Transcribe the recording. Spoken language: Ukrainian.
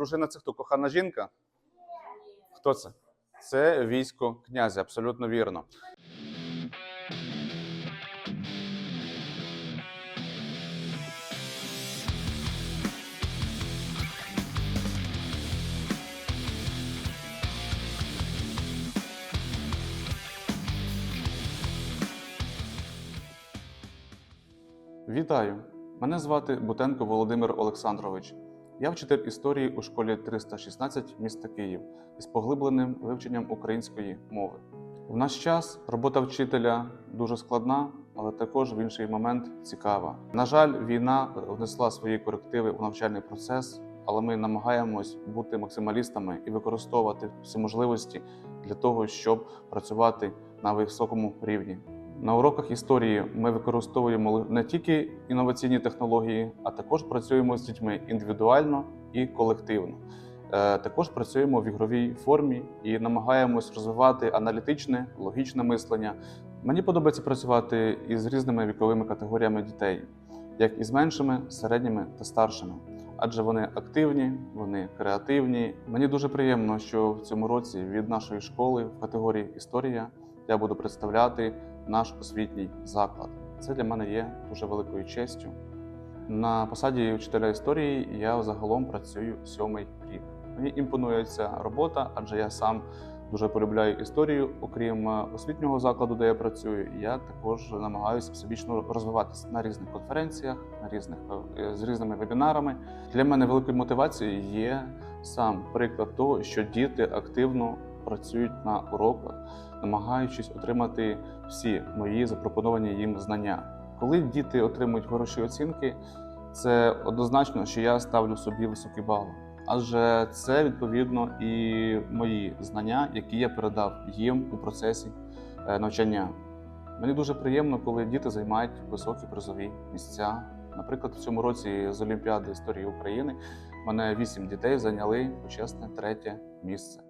Дружина це хто? Кохана жінка? Хто це? Це військо князя, абсолютно вірно. Вітаю! Мене звати Бутенко Володимир Олександрович. Я вчитель історії у школі 316 міста Київ із поглибленим вивченням української мови. В наш час робота вчителя дуже складна, але також в інший момент цікава. На жаль, війна внесла свої корективи у навчальний процес, але ми намагаємось бути максималістами і використовувати всі можливості для того, щоб працювати на високому рівні. На уроках історії ми використовуємо не тільки інноваційні технології, а також працюємо з дітьми індивідуально і колективно. Е, Також працюємо в ігровій формі і намагаємось розвивати аналітичне, логічне мислення. Мені подобається працювати із різними віковими категоріями дітей, як із меншими, середніми та старшими. Адже вони активні, вони креативні. Мені дуже приємно, що в цьому році від нашої школи в категорії історія я буду представляти наш освітній заклад. Це для мене є дуже великою честю. На посаді вчителя історії я загалом працюю сьомий рік. Мені імпонує ця робота, адже я сам дуже полюбляю історію. Окрім е, освітнього закладу, де я працюю, я також намагаюся всебічно розвиватися на різних конференціях, на різних е, з різними вебінарами. Для мене великою мотивацією є сам приклад того, що діти активно працюють на уроках, намагаючись отримати всі мої запропоновані їм знання. Коли діти отримують хороші оцінки, це однозначно, що я ставлю собі високі бали. Адже це відповідно і мої знання, які я передав їм у процесі е, навчання. Мені дуже приємно, коли діти займають високі призові місця. Наприклад, в цьому році з Олімпіади історії України мене вісім дітей зайняли почесне третє місце.